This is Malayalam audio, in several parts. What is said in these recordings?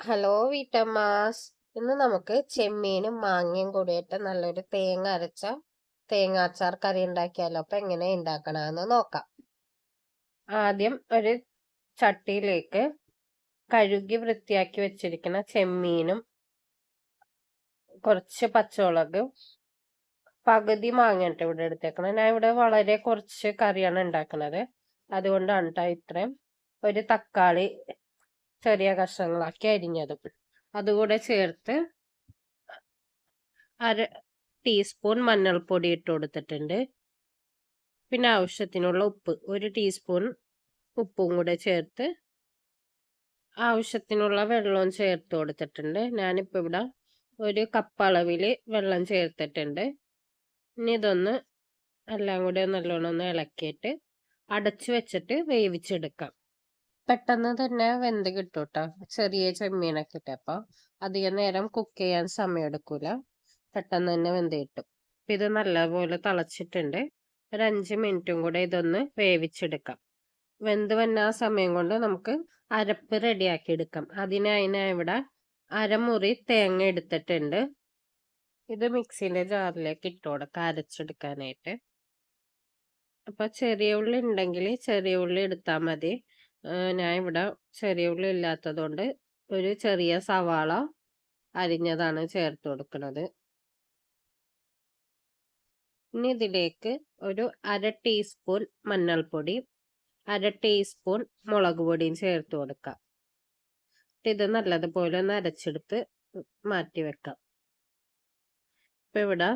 ഹലോ വീട്ടമ്മാസ് ഇന്ന് നമുക്ക് ചെമ്മീനും മാങ്ങയും കൂടിയിട്ട് നല്ലൊരു തേങ്ങ അരച്ച തേങ്ങാച്ചാർ കറി ഉണ്ടാക്കിയാലോ? അപ്പൊ എങ്ങനെ ഉണ്ടാക്കണമെന്ന് നോക്കാം. ആദ്യം ഒരു ചട്ടിയിലേക്ക് കഴുകി വൃത്തിയാക്കി വെച്ചിരിക്കുന്ന ചെമ്മീനും കുറച്ച് പച്ചമുളകും പകുതി മാങ്ങയിട്ട് ഇവിടെ എടുത്തേക്കണം ഞാൻ ഇവിടെ വളരെ കുറച്ച് കറിയാണ് ഉണ്ടാക്കുന്നത് അതുകൊണ്ടാണ് ഇത്രയും. ഒരു തക്കാളി ചെറിയ കഷ്ണങ്ങളാക്കി അരിഞ്ഞതും. അതുകൂടെ ചേർത്ത് അര ടീസ്പൂൺ മഞ്ഞൾപ്പൊടി ഇട്ട് കൊടുത്തിട്ടുണ്ട്. പിന്നെ ആവശ്യത്തിനുള്ള ഉപ്പ് ഒരു ടീസ്പൂൺ ഉപ്പും കൂടെ ചേർത്ത് ആവശ്യത്തിനുള്ള വെള്ളവും ചേർത്ത് കൊടുത്തിട്ടുണ്ട്. ഞാനിപ്പോൾ ഇവിടെ ഒരു കപ്പ് അളവിൽ വെള്ളം ചേർത്തിട്ടുണ്ട്. ഇനി ഇതൊന്ന് എല്ലാം കൂടെ നല്ലോണം ഒന്ന് ഇളക്കിയിട്ട് അടച്ചു വെച്ചിട്ട് വേവിച്ചെടുക്കാം. പെട്ടെന്ന് തന്നെ വെന്ത് കിട്ടും കേട്ടോ ചെറിയ ചെമ്മീനൊക്കെ ഇട്ട് അപ്പൊ അധികം നേരം കുക്ക് ചെയ്യാൻ സമയം എടുക്കൂല പെട്ടെന്ന് തന്നെ വെന്ത് കിട്ടും. അപ്പൊ ഇത് നല്ലപോലെ തിളച്ചിട്ടുണ്ട്. ഒരു അഞ്ച് മിനിറ്റും കൂടെ ഇതൊന്ന് വേവിച്ചെടുക്കാം. വെന്ത് വന്ന ആ സമയം കൊണ്ട് നമുക്ക് അരപ്പ് റെഡിയാക്കി എടുക്കാം. അതിനായി ഞാൻ ഇവിടെ അരമുറി തേങ്ങ എടുത്തിട്ടുണ്ട്. ഇത് മിക്സിന്റെ ജാറിലേക്ക് ഇട്ട് കൊടുക്കാം അരച്ചെടുക്കാനായിട്ട്. അപ്പൊ ചെറിയ ഉള്ളി ഉണ്ടെങ്കിൽ ചെറിയ ഉള്ളി എടുത്താൽ മതി. ഞാൻ ഇവിടെ ചെറിയ ഉള്ളി ഇല്ലാത്തതുകൊണ്ട് ഒരു ചെറിയ സവാള അരിഞ്ഞതാണ് ചേർത്ത് കൊടുക്കുന്നത്. ഇനി ഇതിലേക്ക് ഒരു അര ടീസ്പൂൺ മഞ്ഞൾപ്പൊടി അര ടീസ്പൂൺ മുളക് പൊടിയും ചേർത്ത് കൊടുക്കാം. ഇത് നല്ലതുപോലെ ഒന്ന് അരച്ചെടുത്ത് മാറ്റി വെക്കാം. ഇപ്പൊ ഇവിടെ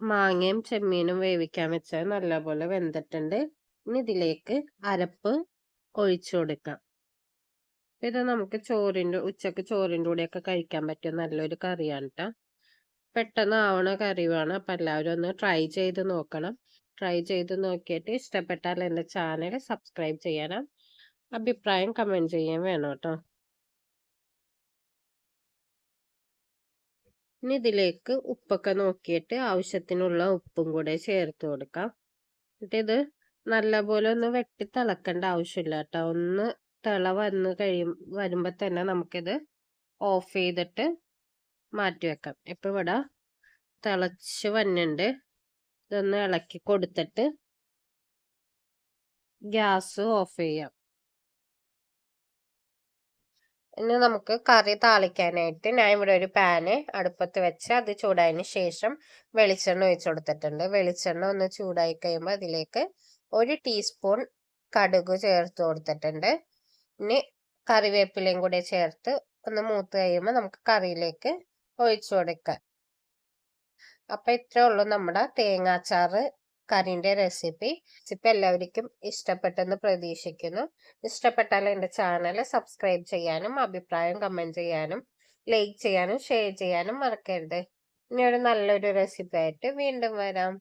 മാങ്ങയും ചെമ്മീനും വേവിക്കാൻ വെച്ചാൽ നല്ലപോലെ വെന്തിട്ടുണ്ട്. ഇനി ഇതിലേക്ക് അരപ്പ് ഒഴിച്ചു കൊടുക്കാം. ഇത് നമുക്ക് ചോറിന്റെ ഉച്ചയ്ക്ക് ചോറിന്റെ കൂടെയൊക്കെ കഴിക്കാൻ പറ്റിയ നല്ലൊരു കറിയാണ് കേട്ടോ പെട്ടെന്ന് ആവണ കറി വേണം അപ്പം എല്ലാവരും ഒന്ന് ട്രൈ ചെയ്ത് നോക്കണം. ട്രൈ ചെയ്ത് നോക്കിയിട്ട് ഇഷ്ടപ്പെട്ടാൽ എന്റെ ചാനൽ സബ്സ്ക്രൈബ് ചെയ്യണം അഭിപ്രായം കമന്റ് ചെയ്യാൻ വേണം കേട്ടോ ഇനി ഇതിലേക്ക് ഉപ്പൊക്കെ നോക്കിയിട്ട് ആവശ്യത്തിനുള്ള ഉപ്പും കൂടെ ചേർത്ത് കൊടുക്കാം. എന്നിട്ട് ഇത് നല്ലപോലെ ഒന്ന് വെട്ടി തിളക്കേണ്ട ആവശ്യമില്ല കേട്ടോ. ഒന്ന് തിള വന്ന് കഴിയും വരുമ്പോൾ തന്നെ നമുക്കിത് ഓഫ് ചെയ്തിട്ട് മാറ്റി വെക്കാം. ഇപ്പം ഇവിടെ തിളച്ച് വന്നുണ്ട് ഇതൊന്ന് ഇളക്കി കൊടുത്തിട്ട് ഗ്യാസ് ഓഫ് ചെയ്യാം. ഇനി നമുക്ക് കറി താളിക്കാനായിട്ട് ഞാൻ ഇവിടെ ഒരു പാന് അടുപ്പത്ത് വെച്ച് അത് ചൂടായതിന് ശേഷം വെളിച്ചെണ്ണ ഒഴിച്ചു കൊടുത്തിട്ടുണ്ട്. വെളിച്ചെണ്ണ ഒന്ന് ചൂടായി കഴിയുമ്പോൾ അതിലേക്ക് ഒരു ടീസ്പൂൺ കടുക് ചേർത്ത് കൊടുത്തിട്ടുണ്ട്. ഇനി കറിവേപ്പിലയും കൂടെ ചേർത്ത് ഒന്ന് മൂത്ത് കഴിയുമ്പോൾ നമുക്ക് കറിയിലേക്ക് ഒഴിച്ചു കൊടുക്കാം. അപ്പൊ ഇത്രേ ഉള്ളൂ നമ്മുടെ തേങ്ങാച്ചാറ് കറിന്റെ റെസിപ്പി റെസിപ്പി എല്ലാവർക്കും ഇഷ്ടപ്പെട്ടെന്ന് പ്രതീക്ഷിക്കുന്നു. ഇഷ്ടപ്പെട്ടാൽ എന്റെ ചാനൽ സബ്സ്ക്രൈബ് ചെയ്യാനും അഭിപ്രായം കമന്റ് ചെയ്യാനും ലൈക്ക് ചെയ്യാനും ഷെയർ ചെയ്യാനും മറക്കരുത്. ഇനി ഒരു നല്ലൊരു റെസിപ്പി ആയിട്ട് വീണ്ടും വരാം.